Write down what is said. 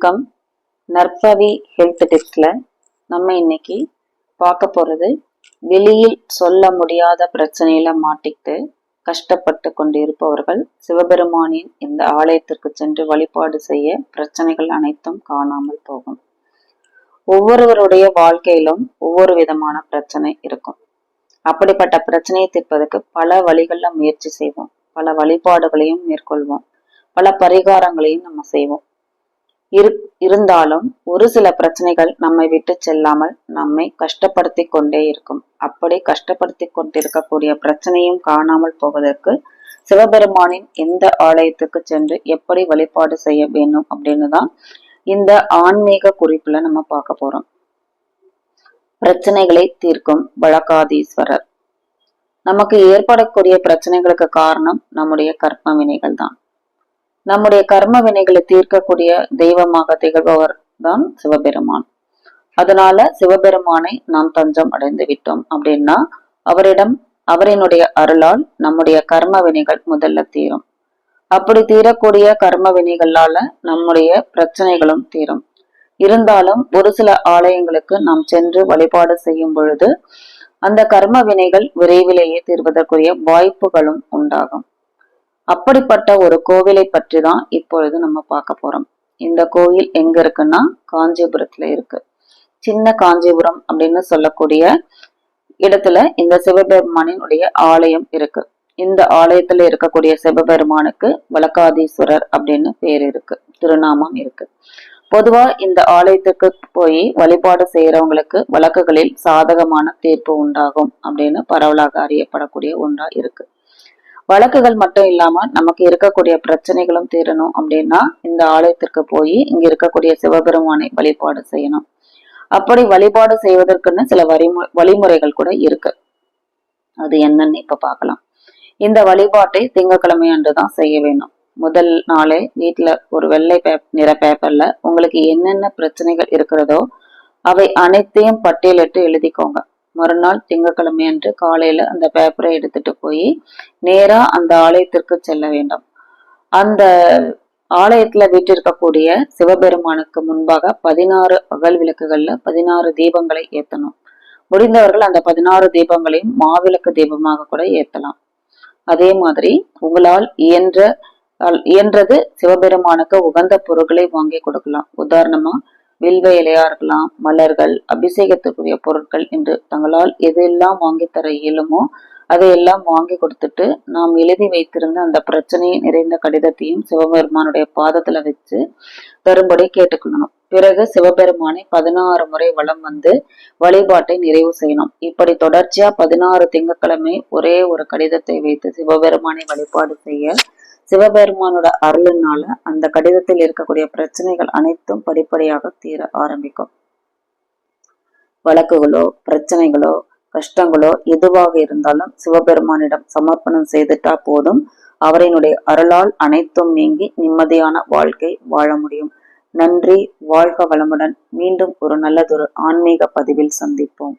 வணக்கம். நற்பவி ஹெல்த் டிப்ஸ்ல நம்ம இன்னைக்கு பார்க்க போகிறது வெளியில் சொல்ல முடியாத பிரச்சனையில மாட்டிக்கிட்டு கஷ்டப்பட்டு கொண்டு இருப்பவர்கள் சிவபெருமானின் இந்த ஆலயத்திற்கு சென்று வழிபாடு செய்ய பிரச்சனைகள் அனைத்தும் காணாமல் போகும். ஒவ்வொருவருடைய வாழ்க்கையிலும் ஒவ்வொரு விதமான பிரச்சனை இருக்கும். அப்படிப்பட்ட பிரச்சனையை தீர்ப்பதற்கு பல வழிகளில் முயற்சி செய்வோம். பல வழிபாடுகளையும் மேற்கொள்வோம். பல பரிகாரங்களையும் நம்ம செய்வோம். இரு இருந்தாலும் ஒரு சில பிரச்சனைகள் நம்மை விட்டு செல்லாமல் நம்மை கஷ்டப்படுத்தி கொண்டே இருக்கும். அப்படி கஷ்டப்படுத்தி கொண்டிருக்கக்கூடிய பிரச்சனையும் காணாமல் போவதற்கு சிவபெருமானின் எந்த ஆலயத்துக்கு சென்று எப்படி வழிபாடு செய்ய வேண்டும் அப்படின்னு தான் இந்த ஆன்மீக குறிப்புல நம்ம பார்க்க போறோம். பிரச்சனைகளை தீர்க்கும் வழக்காதீஸ்வரர். நமக்கு ஏற்படக்கூடிய பிரச்சனைகளுக்கு காரணம் நம்முடைய கர்ம வினைகள் தான் நம்முடைய கர்ம வினைகளை தீர்க்கக்கூடிய தெய்வமாக திகழ்பவர் தான் சிவபெருமான். அதனால சிவபெருமானை நாம் தஞ்சம் அடைந்து விட்டோம் அப்படின்னா அவரிடம் அவரினுடைய அருளால் நம்முடைய கர்ம வினைகள் முதல்ல தீரும். அப்படி தீரக்கூடிய கர்ம வினைகளால நம்முடைய பிரச்சனைகளும் தீரும். இருந்தாலும் ஒரு சில ஆலயங்களுக்கு நாம் சென்று வழிபாடு செய்யும் பொழுது அந்த கர்ம வினைகள் விரைவிலேயே தீர்வதற்குரிய வாய்ப்புகளும் உண்டாகும். அப்படிப்பட்ட ஒரு கோவிலை பற்றி தான் இப்பொழுது நம்ம பார்க்க போறோம். இந்த கோயில் எங்க இருக்குன்னா காஞ்சிபுரத்துல இருக்கு. சின்ன காஞ்சிபுரம் அப்படின்னு சொல்லக்கூடிய இடத்துல இந்த சிவபெருமானினுடைய ஆலயம் இருக்கு. இந்த ஆலயத்துல இருக்கக்கூடிய சிவபெருமானுக்கு வழக்காதீஸ்வரர் அப்படின்னு பேர் இருக்கு. திருநாமம் இருக்கு. பொதுவா இந்த ஆலயத்துக்கு போய் வழிபாடு செய்யறவங்களுக்கு வழக்குகளில் சாதகமான தீர்ப்பு உண்டாகும் அப்படின்னு பரவலாக அறியப்படக்கூடிய ஒன்றா இருக்கு. வழக்குகள் மட்டும் இல்லாம நமக்கு இருக்கக்கூடிய பிரச்சனைகளும் தீரணும் அப்படின்னா இந்த ஆலயத்திற்கு போய் இங்க இருக்கக்கூடிய சிவபெருமானை வழிபாடு செய்யணும். அப்படி வழிபாடு செய்வதற்குன்னு சில வழிமு வழிமுறைகள் கூட இருக்கு. அது என்னன்னு இப்ப பார்க்கலாம் இந்த வழிபாட்டை திங்கக்கிழமை அன்று தான் செய்ய வேணும். முதல் நாளே வீட்டுல ஒரு வெள்ளை பேப் நிற பேப்பர்ல உங்களுக்கு என்னென்ன பிரச்சனைகள் இருக்கிறதோ அவை அனைத்தையும் பட்டியலிட்டு எழுதிக்கோங்க. மறுநாள் திங்கக்கிழமை அன்று காலையில அந்த பேப்பரை எடுத்துட்டு போய் நேரா அந்த ஆலயத்திற்கு செல்ல வேண்டும். அந்த ஆலயத்துல வீட்டிருக்கக்கூடிய சிவபெருமானுக்கு முன்பாக பதினாறு அகல் விளக்குகள்ல பதினாறு தீபங்களை ஏத்தணும். முடிந்தவர்கள் அந்த பதினாறு தீபங்களையும் மாவிளக்கு தீபமாக கூட ஏத்தலாம். அதே மாதிரி உங்களால் இயன்ற இயன்றது சிவபெருமானுக்கு உகந்த பொருட்களை வாங்கி கொடுக்கலாம். உதாரணமா வில்வ இலையா இருக்கலாம் மலர்கள் அபிஷேகத்துக்குரிய பொருட்கள் என்று தங்களால் எதெல்லாம் வாங்கி தர இயலுமோ அதையெல்லாம் வாங்கி கொடுத்துட்டு நாம் எழுதி வைத்திருந்த அந்த பிரச்சனையை நிறைந்த கடிதத்தையும் சிவபெருமானுடைய பாதத்துல வச்சு தரும்படி கேட்டுக்கொள்ளணும். பிறகு சிவபெருமானை பதினாறு முறை வளம் வந்து வழிபாட்டை நிறைவு செய்யணும். இப்படி தொடர்ச்சியா பதினாறு திங்கட்கிழமை ஒரே ஒரு கடிதத்தை வைத்து சிவபெருமானை வழிபாடு செய்ய சிவபெருமானோட அருளினால அந்த கடிதத்தில் இருக்கக்கூடிய பிரச்சனைகள் அனைத்தும் படிப்படியாக தீர ஆரம்பிக்கும். வழக்குகளோ பிரச்சனைகளோ கஷ்டங்களோ எதுவாக இருந்தாலும் சிவபெருமானிடம் சமர்ப்பணம் செய்துட்டா போதும். அவரினுடைய அருளால் அனைத்தும் நீங்கி நிம்மதியான வாழ்க்கை வாழ முடியும். நன்றி வாழ்க வளமுடன். மீண்டும் ஒரு நல்லதொரு ஆன்மீக பதிவில் சந்திப்போம்.